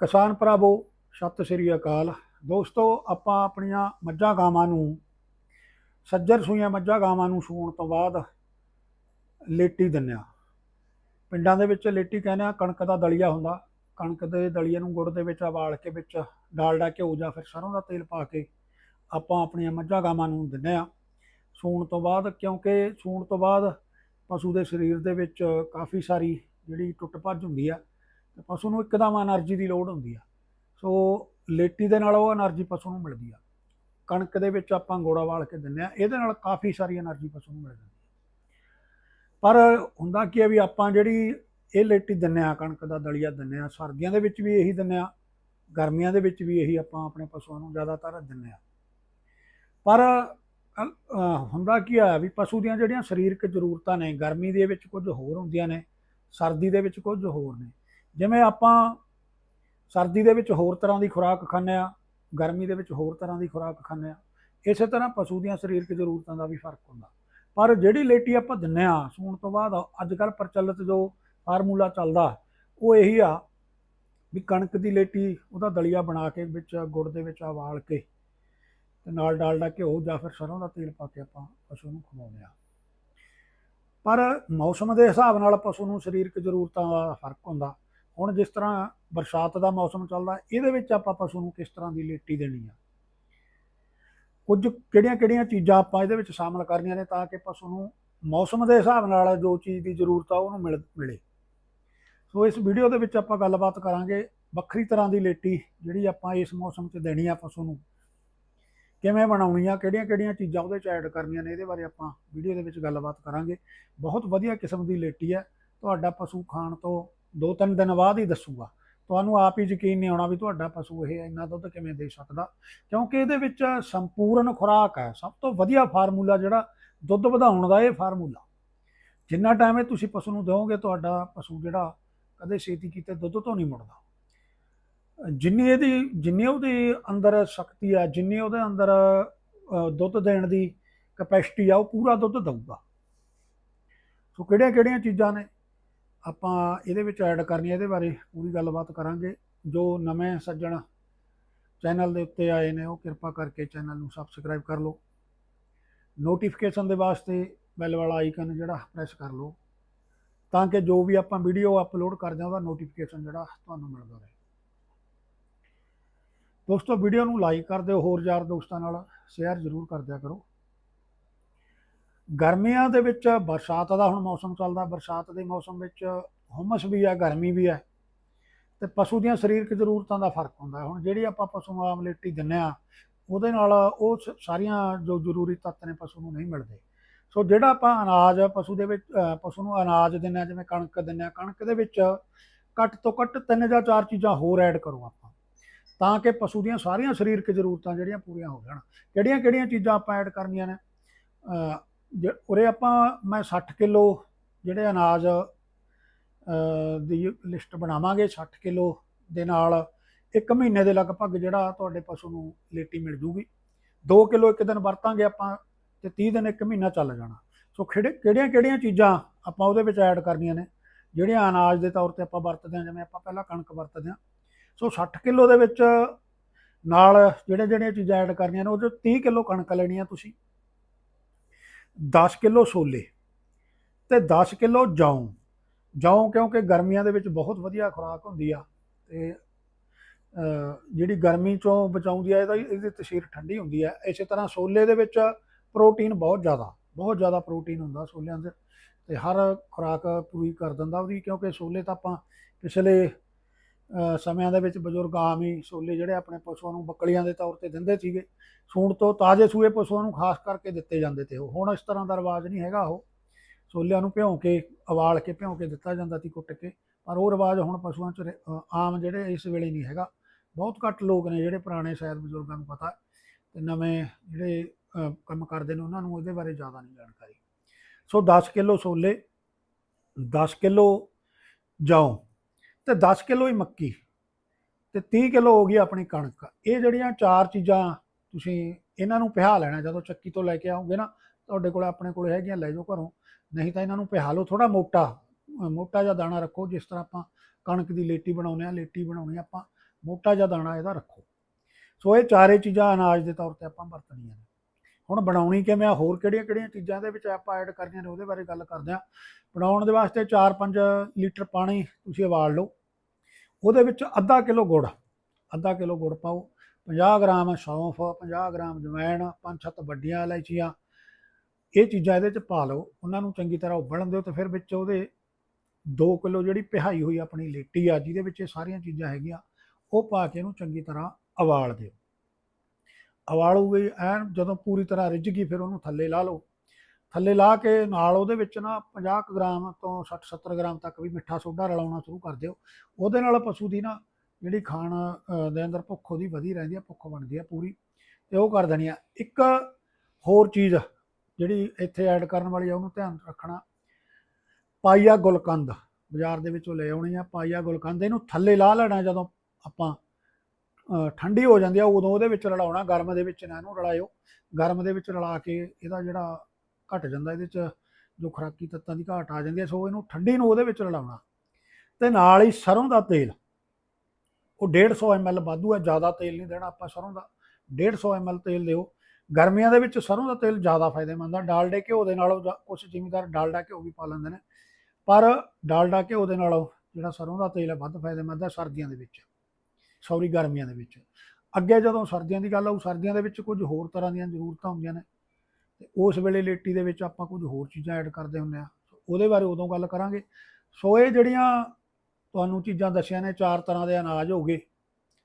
ਕਿਸਾਨ ਭਰਾਵੋ, ਸਤਿ ਸ੍ਰੀ ਅਕਾਲ। ਦੋਸਤੋ, ਆਪਾਂ ਆਪਣੀਆਂ ਮੱਝਾਂ ਗਾਵਾਂ ਨੂੰ, ਸੱਜਰ ਸੂਈਆਂ ਮੱਝਾਂ ਗਾਵਾਂ ਨੂੰ ਸੂਣ ਤੋਂ ਬਾਅਦ ਲੇਟੀ ਦਿੰਦੇ ਹਾਂ। ਪਿੰਡਾਂ ਦੇ ਵਿੱਚ ਲੇਟੀ ਕਹਿੰਦੇ ਆ ਕਣਕ ਦਾ ਦਲੀਆ ਹੁੰਦਾ। ਕਣਕ ਦੇ ਦਲੀਏ ਨੂੰ ਗੁੜ ਦੇ ਵਿੱਚ ਉਬਾਲ ਕੇ ਵਿੱਚ ਡਾਲਡਾ ਘਿਓ ਜਾਂ ਫਿਰ ਸਰੋਂ ਦਾ ਤੇਲ ਪਾ ਕੇ ਆਪਾਂ ਆਪਣੀਆਂ ਮੱਝਾਂ ਗਾਵਾਂ ਨੂੰ ਦਿੰਦੇ ਆ ਸੂਣ ਤੋਂ ਬਾਅਦ, ਕਿਉਂਕਿ ਸੂਣ ਤੋਂ ਬਾਅਦ ਪਸ਼ੂ ਦੇ ਸਰੀਰ ਦੇ ਵਿੱਚ ਕਾਫੀ ਸਾਰੀ ਜਿਹੜੀ ਟੁੱਟ ਭੱਜ ਹੁੰਦੀ ਆ ਤੇ ਪਸ਼ੂ ਨੂੰ ਇੱਕਦਮ એનર્ਜੀ ਦੀ ਲੋੜ ਹੁੰਦੀ ਆ। ਸੋ ਲੇਟੀ ਦੇ ਨਾਲ ਉਹ એનર્ਜੀ ਪਸ਼ੂ ਨੂੰ ਮਿਲਦੀ ਆ। ਕਣਕ ਦੇ ਵਿੱਚ ਆਪਾਂ ਗੋੜਾ ਵਾਲ ਕੇ ਦਿੰਨੇ ਆ, ਇਹਦੇ ਨਾਲ ਕਾਫੀ ਸਾਰੀ એનર્ਜੀ ਪਸ਼ੂ ਨੂੰ ਮਿਲ ਜਾਂਦੀ ਪਰ ਹੁੰਦਾ ਕੀ ਹੈ ਵੀ ਆਪਾਂ ਜਿਹੜੀ ਇਹ ਲੇਟੀ ਦਿੰਨੇ ਆ, ਕਣਕ ਦਾ ਦਲੀਆ ਦਿੰਨੇ ਆ, ਸਰਦੀਆਂ ਦੇ ਵਿੱਚ ਵੀ ਇਹੀ ਦਿੰਨੇ ਆ, ਗਰਮੀਆਂ ਦੇ ਵਿੱਚ ਵੀ ਇਹੀ ਆਪਾਂ ਆਪਣੇ ਪਸ਼ੂਆਂ ਨੂੰ ਜ਼ਿਆਦਾਤਰ ਦਿੰਨੇ ਆ। ਪਰ ਹੁੰਦਾ ਕੀ ਆ ਵੀ ਪਸ਼ੂ ਦੀਆਂ ਜਿਹੜੀਆਂ ਸਰੀਰਕ ਜ਼ਰੂਰਤਾਂ ਨੇ, ਗਰਮੀ ਦੇ ਵਿੱਚ ਕੁਝ ਹੋਰ ਹੁੰਦੀਆਂ ਨੇ, ਸਰਦੀ ਦੇ ਵਿੱਚ ਕੁਝ ਹੋਰ ਨੇ ਜਿਵੇਂ ਆਪਾਂ ਸਰਦੀ ਦੇ ਵਿੱਚ ਹੋਰ ਤਰ੍ਹਾਂ ਦੀ ਖੁਰਾਕ ਖਾਂਦੇ ਆ ਗਰਮੀ ਦੇ ਵਿੱਚ ਹੋਰ ਤਰ੍ਹਾਂ ਦੀ ਖੁਰਾਕ ਖਾਂਦੇ ਆ ਇਸੇ ਤਰ੍ਹਾਂ ਪਸ਼ੂ ਦੀਆਂ ਸਰੀਰਕ ਜ਼ਰੂਰਤਾਂ ਦਾ ਵੀ ਫ਼ਰਕ ਹੁੰਦਾ। ਪਰ ਜਿਹੜੀ ਲੇਟੀ ਆਪਾਂ ਦਿੰਨੇ ਆ ਸੂਣ ਤੋਂ ਬਾਅਦ ਅੱਜ ਕੱਲ ਪ੍ਰਚਲਿਤ ਜੋ ਫਾਰਮੂਲਾ ਚੱਲਦਾ, ਉਹ ਇਹੀ ਆ ਵੀ ਕਣਕ ਦੀ ਲੇਟੀ, ਉਹਦਾ ਦਲੀਆ ਬਣਾ ਕੇ ਵਿੱਚ ਗੁੜ ਦੇ ਵਿੱਚ ਉਬਾਲ ਕੇ ਤੇ ਨਾਲ ਡਾਲਡਾ ਘਿਓ ਜਾਂ ਫਿਰ ਸਰੋਂ ਦਾ ਤੇਲ ਪਾ ਕੇ ਆਪਾਂ ਪਸ਼ੂ ਨੂੰ ਖਵਾਉਂਦੇ ਆ ਪਰ ਮੌਸਮ ਦੇ ਹਿਸਾਬ ਨਾਲ ਪਸ਼ੂ ਨੂੰ ਸਰੀਰਕ ਜ਼ਰੂਰਤਾਂ ਦਾ ਫ਼ਰਕ ਹੁੰਦਾ। ਹੁਣ ਜਿਸ ਤਰ੍ਹਾਂ ਬਰਸਾਤ ਦਾ ਮੌਸਮ ਚੱਲਦਾ, ਇਹਦੇ ਵਿੱਚ ਆਪਾਂ ਪਸ਼ੂ ਨੂੰ ਕਿਸ ਤਰ੍ਹਾਂ ਦੀ ਲੇਟੀ ਦੇਣੀ ਆ? ਕੁਝ ਕਿਹੜੀਆਂ-ਕਿਹੜੀਆਂ ਚੀਜ਼ਾਂ ਆਪਾਂ ਇਹਦੇ ਵਿੱਚ ਸ਼ਾਮਲ ਕਰਨੀਆਂ ਨੇ ਤਾਂ ਕਿ ਪਸ਼ੂ ਨੂੰ ਮੌਸਮ ਦੇ ਹਿਸਾਬ ਨਾਲ ਜੋ ਚੀਜ਼ ਦੀ ਜ਼ਰੂਰਤ ਆ ਉਹਨੂੰ ਮਿਲ, ਮਿਲੇ। ਸੋ ਇਸ ਵੀਡੀਓ ਦੇ ਵਿੱਚ ਆਪਾਂ ਗੱਲਬਾਤ ਕਰਾਂਗੇ ਵੱਖਰੀ ਤਰ੍ਹਾਂ ਦੀ ਲੇਟੀ ਜਿਹੜੀ ਆਪਾਂ ਇਸ ਮੌਸਮ 'ਚ ਦੇਣੀ ਆ ਪਸ਼ੂ ਨੂੰ। ਕਿਵੇਂ ਬਣਾਉਣੀ ਆ, ਕਿਹੜੀਆਂ-ਕਿਹੜੀਆਂ ਚੀਜ਼ਾਂ ਉਹਦੇ 'ਚ ਐਡ ਕਰਨੀਆਂ ਨੇ, ਇਹਦੇ ਬਾਰੇ ਆਪਾਂ ਵੀਡੀਓ ਦੇ ਵਿੱਚ ਗੱਲਬਾਤ ਕਰਾਂਗੇ। ਬਹੁਤ ਵਧੀਆ ਕਿਸਮ ਦੀ ਲੇਟੀ ਹੈ ਤੁਹਾਡਾ ਪਸ਼ੂ ਖਾਣ ਤੋਂ ਦੋ ਤਿੰਨ ਦਿਨ ਬਾਅਦ ਹੀ ਦੱਸੂਗਾ। ਤੁਹਾਨੂੰ ਆਪ ਹੀ ਯਕੀਨ ਨਹੀਂ ਆਉਣਾ ਵੀ ਤੁਹਾਡਾ ਪਸ਼ੂ ਇਹ ਇੰਨਾ ਦੁੱਧ ਕਿਵੇਂ ਦੇ ਸਕਦਾ। ਕਿਉਂਕਿ ਇਹਦੇ ਵਿੱਚ ਸੰਪੂਰਨ ਖੁਰਾਕ ਹੈ। ਸਭ ਤੋਂ ਵਧੀਆ ਫਾਰਮੂਲਾ ਜਿਹੜਾ ਦੁੱਧ ਵਧਾਉਣ ਦਾ ਇਹ ਫਾਰਮੂਲਾ। ਜਿੰਨਾ ਟਾਈਮ ਇਹ ਤੁਸੀਂ ਪਸ਼ੂ ਨੂੰ ਦਿਓਗੇ, ਤੁਹਾਡਾ ਪਸ਼ੂ ਜਿਹੜਾ ਕਦੇ ਛੇਤੀ ਕੀਤੇ ਦੁੱਧ ਤੋਂ ਨਹੀਂ ਮੁੜਦਾ। ਜਿੰਨੀ ਇਹਦੀ, ਜਿੰਨੀ ਉਹਦੇ ਅੰਦਰ ਸ਼ਕਤੀ ਆ ਜਿੰਨੀ ਉਹਦੇ ਅੰਦਰ ਦੁੱਧ ਦੇਣ ਦੀ ਕਪੈਸਿਟੀ ਆ, ਉਹ ਪੂਰਾ ਦੁੱਧ ਦਊਗਾ। ਸੋ ਕਿਹੜੀਆਂ ਕਿਹੜੀਆਂ ਚੀਜ਼ਾਂ ਨੇ? ਆਪਾਂ ਇਹਦੇ ਵਿੱਚ ਐਡ ਕਰਨੀ ਇਹਦੇ ਬਾਰੇ ਪੂਰੀ ਗੱਲਬਾਤ ਕਰਾਂਗੇ। ਜੋ ਨਵੇਂ ਸੱਜਣ ਚੈਨਲ ਦੇ ਉੱਤੇ ਆਏ ਨੇ, ਉਹ ਕਿਰਪਾ ਕਰਕੇ ਚੈਨਲ ਨੂੰ ਸਬਸਕ੍ਰਾਈਬ ਕਰ ਲਓ। ਨੋਟੀਫਿਕੇਸ਼ਨ ਦੇ ਵਾਸਤੇ ਬੈਲ ਵਾਲਾ ਆਈਕਨ ਜਿਹੜਾ ਪ੍ਰੈਸ ਕਰ ਲਓ। ਤਾਂ ਕਿ ਜੋ ਵੀ ਆਪਾਂ ਵੀਡੀਓ ਅਪਲੋਡ ਕਰਦੇ ਹਾਂ, ਉਹਦਾ ਨੋਟੀਫਿਕੇਸ਼ਨ ਜਿਹੜਾ ਤੁਹਾਨੂੰ ਮਿਲਦਾ ਰਹੇ। ਦੋਸਤੋ ਵੀਡੀਓ ਨੂੰ ਲਾਈਕ ਕਰ ਦਿਓ, ਹੋਰ ਯਾਰ ਦੋਸਤਾਂ ਨਾਲ ਸ਼ੇਅਰ ਜ਼ਰੂਰ ਕਰ ਦਿਆ ਕਰੋ। ਗਰਮੀਆਂ ਦੇ ਵਿੱਚ ਬਰਸਾਤ ਦਾ ਹੁਣ ਮੌਸਮ ਚੱਲਦਾ, ਬਰਸਾਤ ਦੇ ਮੌਸਮ ਵਿੱਚ ਹੁਮਸ ਵੀ ਹੈ ਗਰਮੀ ਵੀ ਹੈ ਤੇ ਪਸ਼ੂ ਦੀਆਂ ਸਰੀਰਕ ਜ਼ਰੂਰਤਾਂ ਦਾ ਫ਼ਰਕ ਹੁੰਦਾ। ਹੁਣ ਜਿਹੜੀ ਆਪਾਂ ਪਸ਼ੂ ਨੂੰ ਆਮਲੇਟੀ ਦਿੰਨੇ ਆ, ਉਹਦੇ ਨਾਲ ਉਹ ਸਾਰੀਆਂ ਜੋ ਜ਼ਰੂਰੀ ਤੱਤ ਨੇ ਪਸ਼ੂ ਨੂੰ ਨਹੀਂ ਮਿਲਦੇ। ਸੋ ਜਿਹੜਾ ਆਪਾਂ ਅਨਾਜ ਪਸ਼ੂ ਦੇ ਵਿੱਚ ਪਸ਼ੂ ਨੂੰ ਅਨਾਜ ਦਿੰਨੇ ਆ, ਜਿਵੇਂ ਕਣਕ ਦਿੰਨੇ ਆ, ਕਣਕ ਦੇ ਵਿੱਚ ਘੱਟ ਤੋਂ ਘੱਟ ਤਿੰਨ ਜਾਂ ਚਾਰ ਚੀਜ਼ਾਂ ਹੋਰ ਐਡ ਕਰੋ ਆਪਾਂ, ਤਾਂ ਕਿ ਪਸ਼ੂ ਦੀਆਂ ਸਾਰੀਆਂ ਸਰੀਰਕ ਜ਼ਰੂਰਤਾਂ ਜਿਹੜੀਆਂ ਪੂਰੀਆਂ ਹੋ ਜਾਣ। ਕਿਹੜੀਆਂ ਕਿਹੜੀਆਂ ਚੀਜ਼ਾਂ ਆਪਾਂ ਐਡ ਕਰਨੀਆਂ ਨੇ? ਉਰੇ ਆਪਾਂ ਮੈਂ 60 ਕਿਲੋ ਜਿਹੜੇ ਅਨਾਜ ਦੀ ਲਿਸਟ ਬਣਾਵਾਂਗੇ 60 ਕਿਲੋ ਦੇ ਨਾਲ, ਇੱਕ ਮਹੀਨੇ ਦੇ ਲਗਭਗ ਜਿਹੜਾ ਤੁਹਾਡੇ ਪਸ਼ੂ ਨੂੰ ਲੇਟੀ ਮਿਲ ਜੂਗੀ। 2 ਕਿਲੋ ਇੱਕ ਦਿਨ ਵਰਤਾਂਗੇ ਆਪਾਂ ਤੇ 30 ਦਿਨ ਇੱਕ ਮਹੀਨਾ ਚੱਲ ਜਾਣਾ। ਸੋ ਕਿਹੜੇ ਕਿਹੜੀਆਂ ਕਿਹੜੀਆਂ ਚੀਜ਼ਾਂ ਆਪਾਂ ਉਹਦੇ ਵਿੱਚ ਐਡ ਕਰਨੀਆਂ ਨੇ? ਜਿਹੜੀਆਂ ਅਨਾਜ ਦੇ ਤੌਰ ਤੇ ਆਪਾਂ ਵਰਤਦੇ ਹਾਂ, ਜਿਵੇਂ ਆਪਾਂ ਪਹਿਲਾਂ ਕਣਕ ਵਰਤਦੇ ਹਾਂ। ਸੋ 60 ਕਿਲੋ ਦੇ ਵਿੱਚ ਨਾਲ ਜਿਹੜੇ ਜਿਹੜੀਆਂ ਚੀਜ਼ਾਂ ਐਡ ਕਰਨੀਆਂ ਨੇ, ਉਹ 'ਚ 30 ਕਿਲੋ ਕਣਕ ਲੈਣੀ ਆ ਤੁਸੀਂ। 10 ਕਿਲੋ ਛੋਲੇ ਤੇ 10 ਕਿਲੋ ਜੌਂ। ਜੌਂ ਕਿਉਂਕਿ ਗਰਮੀਆਂ ਦੇ ਵਿੱਚ ਬਹੁਤ ਵਧੀਆ ਖੁਰਾਕ ਹੁੰਦੀ ਆ ਤੇ ਜਿਹੜੀ ਗਰਮੀ ਚੋਂ ਬਚਾਉਂਦੀ ਆ, ਇਹਦਾ ਇਹਦੀ ਤਸੀਰ ਠੰਡੀ ਹੁੰਦੀ ਆ। ਇਸੇ ਤਰ੍ਹਾਂ ਛੋਲੇ ਦੇ ਵਿੱਚ ਪ੍ਰੋਟੀਨ ਬਹੁਤ ਜ਼ਿਆਦਾ ਬਹੁਤ ਜ਼ਿਆਦਾ ਪ੍ਰੋਟੀਨ ਹੁੰਦਾ ਛੋਲਿਆਂ ਦੇ ਤੇ ਹਰ ਖੁਰਾਕ ਪੂਰੀ ਕਰ ਦਿੰਦਾ ਉਹਦੀ ਕਿਉਂਕਿ ਛੋਲੇ ਤਾਂ ਆਪਾਂ ਪਿਛਲੇ ਸਮਿਆਂ ਦੇ ਵਿੱਚ ਬਜ਼ੁਰਗ ਆਮ ਹੀ ਛੋਲੇ ਜਿਹੜੇ ਆਪਣੇ ਪਸ਼ੂਆਂ ਨੂੰ ਬੱਕਲੀਆਂ ਦੇ ਤੌਰ ਤੇ ਦਿੰਦੇ ਸੀਗੇ, ਸੂਣ ਤੋਂ ਤਾਜ਼ੇ ਸੂਏ ਪਸ਼ੂਆਂ ਨੂੰ ਖਾਸ ਕਰਕੇ ਦਿੱਤੇ ਜਾਂਦੇ ਤੇ ਉਹ। ਹੁਣ ਇਸ ਤਰ੍ਹਾਂ ਦਾ ਰਿਵਾਜ ਨਹੀਂ ਹੈਗਾ ਉਹ। ਛੋਲਿਆਂ ਨੂੰ ਭਿਉਂ ਕੇ, ਉਬਾਲ ਕੇ, ਭਿਉਂ ਕੇ ਦਿੱਤਾ ਜਾਂਦਾ ਸੀ ਕੁੱਟ ਕੇ, ਪਰ ਉਹ ਰਿਵਾਜ ਹੁਣ ਪਸ਼ੂਆਂ 'ਚ ਆਮ ਜਿਹੜੇ ਇਸ ਵੇਲੇ ਨਹੀਂ ਹੈਗਾ। ਬਹੁਤ ਘੱਟ ਲੋਕ ਨੇ ਜਿਹੜੇ ਪੁਰਾਣੇ ਸ਼ਾਇਦ ਬਜ਼ੁਰਗਾਂ ਨੂੰ ਪਤਾ ਤੇ ਨਵੇਂ ਜਿਹੜੇ ਕੰਮ ਕਰਦੇ ਨੇ ਉਹਨਾਂ ਨੂੰ ਇਹਦੇ ਬਾਰੇ ਜ਼ਿਆਦਾ ਨਹੀਂ ਜਾਣਕਾਰੀ। ਸੋ 10 ਕਿਲੋ ਛੋਲੇ 10 ਕਿਲੋ ਜੌਂ ਤੇ 10 ਕਿਲੋ ਹੀ ਮੱਕੀ ਤੇ 30 ਕਿਲੋ ਹੋ ਗਈ ਆਪਣੀ ਕਣਕ। ਇਹ ਜਿਹੜੀਆਂ ਚਾਰ ਚੀਜ਼ਾਂ ਤੁਸੀਂ ਇਹਨਾਂ ਨੂੰ ਪਿਹਾ ਲੈਣਾ, ਜਦੋਂ ਚੱਕੀ ਤੋਂ ਲੈ ਕੇ ਆਓਗੇ ਨਾ, ਤੁਹਾਡੇ ਕੋਲ ਆਪਣੇ ਕੋਲ ਹੈਗੀਆਂ, ਲੈ ਜਾਓ ਘਰੋਂ। ਨਹੀਂ ਤਾਂ ਇਹਨਾਂ ਨੂੰ ਪਿਹਾ ਲਓ ਥੋੜਾ ਮੋਟਾ ਮੋਟਾ ਜਿਹਾ ਦਾਣਾ ਰੱਖੋ, ਜਿਸ ਤਰ੍ਹਾਂ ਆਪਾਂ ਕਣਕ ਦੀ ਲੇਟੀ ਬਣਾਉਂਦੇ ਆ ਲੇਟੀ ਬਣਾਉਣੀ ਆਪਾਂ, ਮੋਟਾ ਜਿਹਾ ਦਾਣਾ ਇਹਦਾ ਰੱਖੋ। ਸੋ ਇਹ ਚਾਰੇ ਚੀਜ਼ਾਂ ਅਨਾਜ ਦੇ ਤੌਰ ਤੇ ਆਪਾਂ ਵਰਤਣੀਆਂ ਨੇ। ਹੁਣ ਬਣਾਉਣੀ ਕਿਵੇਂ ਆ, ਹੋਰ ਕਿਹੜੀਆਂ ਕਿਹੜੀਆਂ ਚੀਜ਼ਾਂ ਦੇ ਵਿੱਚ ਆਪਾਂ ਐਡ ਕਰਨੀਆਂ ਨੇ, ਉਹਦੇ ਬਾਰੇ ਗੱਲ ਕਰਦੇ ਆ ਬਣਾਉਣ ਦੇ ਵਾਸਤੇ 4-5 ਲੀਟਰ ਪਾਣੀ ਤੁਸੀਂ ਉਬਾਲ ਲਓ। ਉਹਦੇ ਵਿੱਚ ਅੱਧਾ ਕਿਲੋ ਗੁੜ, ਅੱਧਾ ਕਿਲੋ ਗੁੜ ਪਾਓ। 50 ਗ੍ਰਾਮ ਸੌਂਫ 50 ਗ੍ਰਾਮ ਜਵੈਣ, ਪੰਜ ਸੱਤ ਵੱਡੀਆਂ ਇਲਾਇਚੀਆਂ, ਇਹ ਚੀਜ਼ਾਂ ਇਹਦੇ ਚ ਪਾ ਲਓ। ਉਹਨਾਂ ਨੂੰ ਚੰਗੀ ਤਰ੍ਹਾਂ ਉਬਲਣ ਦਿਓ ਤੇ ਫਿਰ ਵਿੱਚ ਉਹਦੇ 2 ਕਿਲੋ ਜਿਹੜੀ ਪਿਹਾਈ ਹੋਈ ਆਪਣੀ ਲੇਟੀ ਆ, ਜਿਹਦੇ ਵਿੱਚ ਇਹ ਸਾਰੀਆਂ ਚੀਜ਼ਾਂ ਹੈਗੀਆਂ, ਉਹ ਪਾ ਕੇ ਇਹਨੂੰ ਚੰਗੀ ਤਰ੍ਹਾਂ ਉਬਾਲ ਦਿਓ। ਉਬਾਲੂਗੀ ਐਨ ਜਦੋਂ ਪੂਰੀ ਤਰ੍ਹਾਂ ਰਿੱਝ ਗਈ, ਫਿਰ ਉਹਨੂੰ ਥੱਲੇ ਲਾ ਲਓ। ਥੱਲੇ ਲਾ ਕੇ ਨਾਲ ਉਹਦੇ ਵਿੱਚ ਨਾ 50 ਕੁ ਗ੍ਰਾਮ ਤੋਂ 60 70 ਗ੍ਰਾਮ ਤੱਕ ਵੀ ਮਿੱਠਾ ਸੋਡਾ ਰਲਾਉਣਾ ਸ਼ੁਰੂ ਕਰ ਦਿਓ। ਉਹਦੇ ਨਾਲ ਪਸ਼ੂ ਦੀ ਨਾ ਜਿਹੜੀ ਖਾਣ ਦੇ ਅੰਦਰ ਭੁੱਖ ਉਹਦੀ ਵਧੀ ਰਹਿੰਦੀ ਆ, ਭੁੱਖ ਬਣਦੀ ਆ ਪੂਰੀ ਤੇ ਉਹ ਕਰ ਦੇਣੀ ਆ। ਇੱਕ ਹੋਰ ਚੀਜ਼ ਜਿਹੜੀ ਇੱਥੇ ਐਡ ਕਰਨ ਵਾਲੀ ਆ, ਉਹਨੂੰ ਧਿਆਨ ਰੱਖਣਾ ਪਾਈਆ ਗੁਲਕੰਦ। ਬਾਜ਼ਾਰ ਦੇ ਵਿੱਚੋਂ ਲੈ ਆਉਣੀ ਆ ਪਾਈਆ ਗੁਲਕੰਦ। ਇਹਨੂੰ ਥੱਲੇ ਲਾ ਲੈਣਾ ਜਦੋਂ ਆਪਾਂ ਠੰਡੀ ਹੋ ਜਾਂਦੀ ਆ, ਉਦੋਂ ਉਹਦੇ ਵਿੱਚ ਰਲਾਉਣਾ, ਗਰਮ ਦੇ ਵਿੱਚ ਨਾ ਇਹਨੂੰ ਰਲਾਇਓ। ਗਰਮ ਦੇ ਵਿੱਚ ਰਲਾ ਕੇ ਇਹਦਾ ਜਿਹੜਾ ਘਟ ਜਾਂਦਾ ਇਹਦੇ ਚ, ਜੋ ਖੁਰਾਕੀ ਤੱਤਾਂ ਦੀ ਘਾਟ ਆ ਜਾਂਦੀ ਹੈ, ਸੋ ਇਹਨੂੰ ਠੰਡੀ ਨੂੰ ਉਹਦੇ ਵਿੱਚ ਰਲਾਉਣਾ। ਤੇ ਨਾਲ ਹੀ ਸਰੋਂ ਦਾ ਤੇਲ, ਉਹ 150 ml ਵਾਧੂ ਹੈ, ਜ਼ਿਆਦਾ ਤੇਲ ਨਹੀਂ ਦੇਣਾ ਆਪਾਂ ਸਰੋਂ ਦਾ। 150 ml ਤੇਲ ਦਿਓ। ਗਰਮੀਆਂ ਦੇ ਵਿੱਚ ਸਰੋਂ ਦਾ ਤੇਲ ਜ਼ਿਆਦਾ ਫਾਇਦੇਮੰਦ ਆ। ਡਾਲਡੇ ਘਿਓ ਦੇ ਨਾਲੋਂ ਜਾਂ ਕੁਝ ਜ਼ਿਮੀਦਾਰ ਡਾਲਡਾ ਘਿਓ ਵੀ ਪਾ ਲੈਂਦੇ ਨੇ। ਪਰ ਡਾਲਡਾ ਘਿਓ ਦੇ ਨਾਲੋਂ ਜਿਹੜਾ ਸਰੋਂ ਦਾ ਤੇਲ ਹੈ, ਵੱਧ ਫਾਇਦੇਮੰਦ ਹੈ ਸਰਦੀਆਂ ਦੇ ਵਿੱਚ। ਸੌਰੀ, ਗਰਮੀਆਂ ਦੇ ਵਿੱਚ। ਅੱਗੇ ਜਦੋਂ ਸਰਦੀਆਂ ਦੀ ਗੱਲ ਆਉ ਸਰਦੀਆਂ ਦੇ ਵਿੱਚ ਕੁਝ ਹੋਰ ਤਰ੍ਹਾਂ ਦੀਆਂ ਜ਼ਰੂਰਤਾਂ ਹੁੰਦੀਆਂ ਨੇ। ਤੇ ਉਸ ਵੇਲੇ ਲੇਟੀ ਦੇ ਵਿੱਚ ਆਪਾਂ ਕੁਝ ਹੋਰ ਚੀਜ਼ਾਂ ਐਡ ਕਰਦੇ ਹੁੰਦੇ ਆ ਉਹਦੇ ਬਾਰੇ ਉਦੋਂ ਗੱਲ ਕਰਾਂਗੇ। ਸੋ ਇਹ ਜਿਹੜੀਆਂ ਤੁਹਾਨੂੰ ਚੀਜ਼ਾਂ ਦੱਸੀਆਂ ਨੇ, ਚਾਰ ਤਰ੍ਹਾਂ ਦੇ ਅਨਾਜ ਹੋ ਗਏ।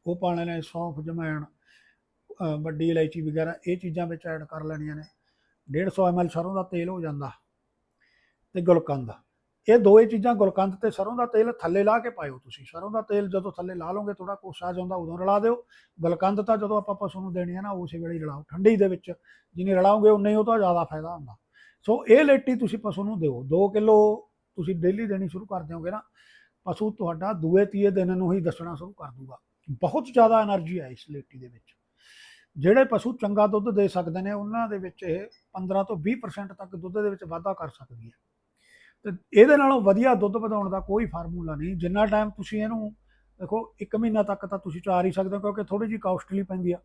ਉਹ ਪਾਣੇ ਨੇ, ਸੌਂਫ ਜਮੈਣ ਵੱਡੀ ਇਲਾਇਚੀ ਵਗੈਰਾ, ਇਹ ਚੀਜ਼ਾਂ ਵਿੱਚ ਐਡ ਕਰ ਲੈਣੀਆਂ ਨੇ। 150 ml ਸਰੋਂ ਦਾ ਤੇਲ ਹੋ ਜਾਂਦਾ ਤੇ ਗੁਲਕੰਦ। ਇਹ ਦੋਏ ਚੀਜ਼ਾਂ ਗੁਲਕੰਦ ਤੇ ਸਰੋਂ ਦਾ ਤੇਲ ਥੱਲੇ ਲਾ ਕੇ ਪਾਇਓ ਤੁਸੀਂ। ਸਰੋਂ ਦਾ ਤੇਲ ਜਦੋਂ ਥੱਲੇ ਲਾ ਲੋਗੇ ਥੋੜਾ ਕੋਸਾ ਜਾਂਦਾ ਉਦੋਂ ਰਲਾ ਦਿਓ। ਗੁਲਕੰਦ ਤਾਂ ਜਦੋਂ ਆਪਾਂ ਪਸ਼ੂ ਨੂੰ ਦੇਣੀ ਹੈ ਨਾ, ਉਸੇ ਵੇਲੇ ਰਲਾਓ। ਠੰਡੀ ਦੇ ਵਿੱਚ ਜਿੰਨੀ ਰਲਾਓਗੇ, ਉਨੇ ਹੀ ਉਹ ਤਾਂ ਜ਼ਿਆਦਾ ਫਾਇਦਾ ਹੁੰਦਾ। ਸੋ ਇਹ ਲੇਟੀ ਤੁਸੀਂ ਪਸ਼ੂ ਨੂੰ ਦਿਓ। 2 ਕਿਲੋ ਤੁਸੀਂ ਡੇਲੀ ਦੇਣੀ ਸ਼ੁਰੂ ਕਰ ਦਿਓਗੇ ਨਾ, ਪਸ਼ੂ ਤੁਹਾਡਾ ਦੂਏ ਤੀਏ ਦਿਨ ਨੂੰ ਹੀ ਦੱਸਣਾ ਸ਼ੁਰੂ ਕਰ ਦੂਗਾ। ਬਹੁਤ ਜ਼ਿਆਦਾ એનર્ਜੀ ਹੈ ਇਸ ਲੇਟੀ ਦੇ ਵਿੱਚ। ਜਿਹੜੇ ਪਸ਼ੂ ਚੰਗਾ ਦੁੱਧ ਦੇ ਸਕਦੇ ਨੇ, ਉਹਨਾਂ ਦੇ ਵਿੱਚ ਇਹ 15 ਤੋਂ 20% ਤੱਕ ਦੁੱਧ ਦੇ ਵਿੱਚ ਵਾਧਾ ਕਰ ਸਕਦੀ ਹੈ। ਤੇ ਇਹਦੇ ਨਾਲੋਂ ਵਧੀਆ ਦੁੱਧ ਵਧਾਉਣ ਦਾ ਕੋਈ ਫਾਰਮੂਲਾ ਨਹੀਂ। ਜਿੰਨਾ ਟਾਈਮ ਤੁਸੀਂ ਇਹਨੂੰ ਦੇਖੋ 1 ਮਹੀਨਾ ਤੱਕ ਤਾਂ ਤੁਸੀਂ ਚਾਰ ਹੀ ਸਕਦੇ ਹੋ, ਕਿਉਂਕਿ ਥੋੜੀ ਜਿਹੀ ਕਾਸਟਲੀ ਪੈਂਦੀ ਆ।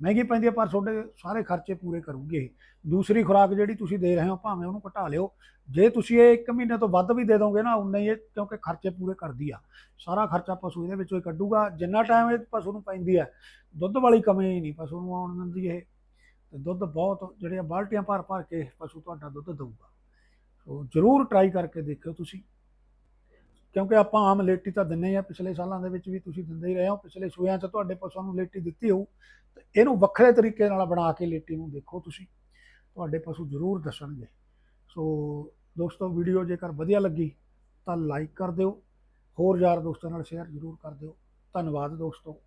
ਮਹਿੰਗੀ ਪੈਂਦੀ ਆ, ਪਰ ਤੁਹਾਡੇ ਸਾਰੇ ਖਰਚੇ ਪੂਰੇ ਕਰੂਗੀ ਇਹ। ਦੂਸਰੀ ਖੁਰਾਕ ਜਿਹੜੀ ਤੁਸੀਂ ਦੇ ਰਹੇ ਹੋ, ਭਾਵੇਂ ਉਹਨੂੰ ਘਟਾ ਲਿਓ। ਜੇ ਤੁਸੀਂ ਇਹ 1 ਮਹੀਨੇ ਤੋਂ ਵੱਧ ਵੀ ਦੇ ਦੋਗੇ ਨਾ, ਉਨਾ ਹੀ ਇਹ ਕਿਉਂਕਿ ਖਰਚੇ ਪੂਰੇ ਕਰਦੀ ਆ। ਸਾਰਾ ਖਰਚਾ ਪਸ਼ੂ ਇਹਦੇ ਵਿੱਚੋਂ ਹੀ ਕੱਢੂਗਾ। ਜਿੰਨਾ ਟਾਈਮ ਇਹ ਪਸ਼ੂ ਨੂੰ ਪੈਂਦੀ ਹੈ ਦੁੱਧ ਵਾਲੀ ਕਮੀ ਹੀ ਨਹੀਂ, ਪਸ਼ੂ ਨੂੰ ਆਉਣ ਦਿੰਦੀ ਇਹ। ਤੇ ਦੁੱਧ ਬਹੁਤ ਜਿਹੜੀਆਂ ਬਾਲਟੀਆਂ ਭਰ ਭਰ ਕੇ ਪਸ਼ੂ ਤੁਹਾਡਾ ਦੁੱਧ ਦੇਊਗਾ। ਸੋ ਜ਼ਰੂਰ ਟਰਾਈ ਕਰਕੇ ਦੇਖਿਓ ਤੁਸੀਂ। ਕਿਉਂਕਿ ਆਪਾਂ ਆਮ ਲੇਟੀ ਤਾਂ ਦਿੰਨੇ ਹੀ ਆ, ਪਿਛਲੇ ਸਾਲਾਂ ਦੇ ਵਿੱਚ ਵੀ ਤੁਸੀਂ ਦਿੰਦੇ ਹੀ ਰਹੇ ਹੋ। ਪਿਛਲੇ ਸੂਇਆਂ 'ਚ ਤੁਹਾਡੇ ਪਸ਼ੂਆਂ ਨੂੰ ਲੇਟੀ ਦਿੱਤੀ ਹੋਊ। ਤੇ ਇਹਨੂੰ ਵੱਖਰੇ ਤਰੀਕੇ ਨਾਲ ਬਣਾ ਕੇ ਲੇਟੀ ਨੂੰ ਦੇਖੋ ਤੁਸੀਂ। ਤੁਹਾਡੇ ਪਸ਼ੂ ਜ਼ਰੂਰ ਦੱਸਣਗੇ। ਸੋ ਦੋਸਤੋ ਵੀਡੀਓ ਜੇਕਰ ਵਧੀਆ ਲੱਗੀ, ਤਾਂ ਲਾਈਕ ਕਰ ਦਿਓ। ਹੋਰ ਯਾਰ ਦੋਸਤਾਂ ਨਾਲ ਸ਼ੇਅਰ ਜ਼ਰੂਰ ਕਰ ਦਿਓ। ਧੰਨਵਾਦ ਦੋਸਤੋ।